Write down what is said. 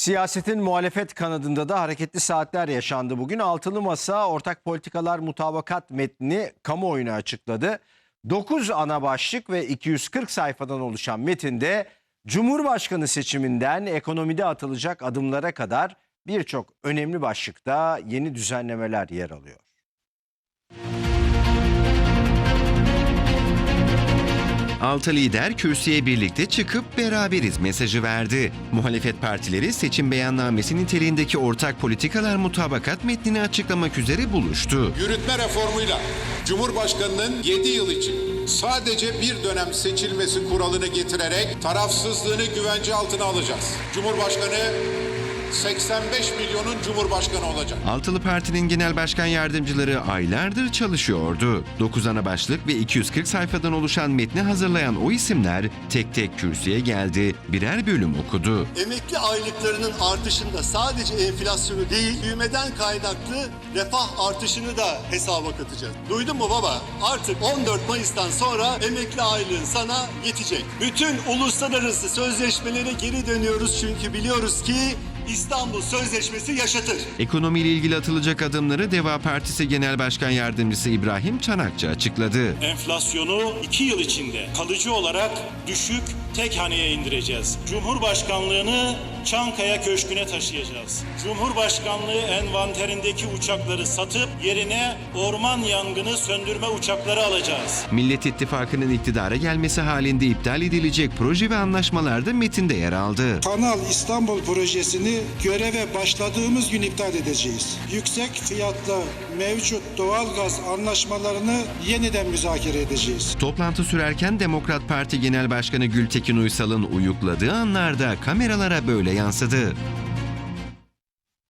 Siyasetin muhalefet kanadında da hareketli saatler yaşandı. Bugün Altılı Masa ortak politikalar mutabakat metnini kamuoyuna açıkladı. 9 ana başlık ve 240 sayfadan oluşan metinde Cumhurbaşkanı seçiminden ekonomide atılacak adımlara kadar birçok önemli başlıkta yeni düzenlemeler yer alıyor. Altı lider kürsüye birlikte çıkıp beraberiz mesajı verdi. Muhalefet partileri seçim beyannamesi niteliğindeki ortak politikalar mutabakat metnini açıklamak üzere buluştu. Yürütme reformuyla Cumhurbaşkanının 7 yıl için sadece bir dönem seçilmesi kuralını getirerek tarafsızlığını güvence altına alacağız. Cumhurbaşkanı 85 milyonun cumhurbaşkanı olacak. Altılı Parti'nin genel başkan yardımcıları aylardır çalışıyordu. 9 ana başlık ve 240 sayfadan oluşan metni hazırlayan o isimler tek tek kürsüye geldi, birer bölüm okudu. Emekli aylıklarının artışında sadece enflasyonu değil, büyümeden kaynaklı refah artışını da hesaba katacağız. Duydun mu baba? Artık 14 Mayıs'tan sonra emekli aylığın sana yetecek. Bütün uluslararası sözleşmelere geri dönüyoruz çünkü biliyoruz ki İstanbul Sözleşmesi yaşatır. Ekonomiyle ilgili atılacak adımları Deva Partisi Genel Başkan Yardımcısı İbrahim Çanakçı açıkladı. Enflasyonu iki yıl içinde kalıcı olarak düşük tek haneye indireceğiz. Cumhurbaşkanlığını Çankaya Köşkü'ne taşıyacağız. Cumhurbaşkanlığı envanterindeki uçakları satıp yerine orman yangını söndürme uçakları alacağız. Millet İttifakı'nın iktidara gelmesi halinde iptal edilecek proje ve anlaşmalar da metinde yer aldı. Kanal İstanbul projesini göreve başladığımız gün iptal edeceğiz. Yüksek fiyatlı mevcut doğalgaz anlaşmalarını yeniden müzakere edeceğiz. Toplantı sürerken Demokrat Parti Genel Başkanı Gültekin Uysal'ın uyukladığı anlarda kameralara böyle yansıdı.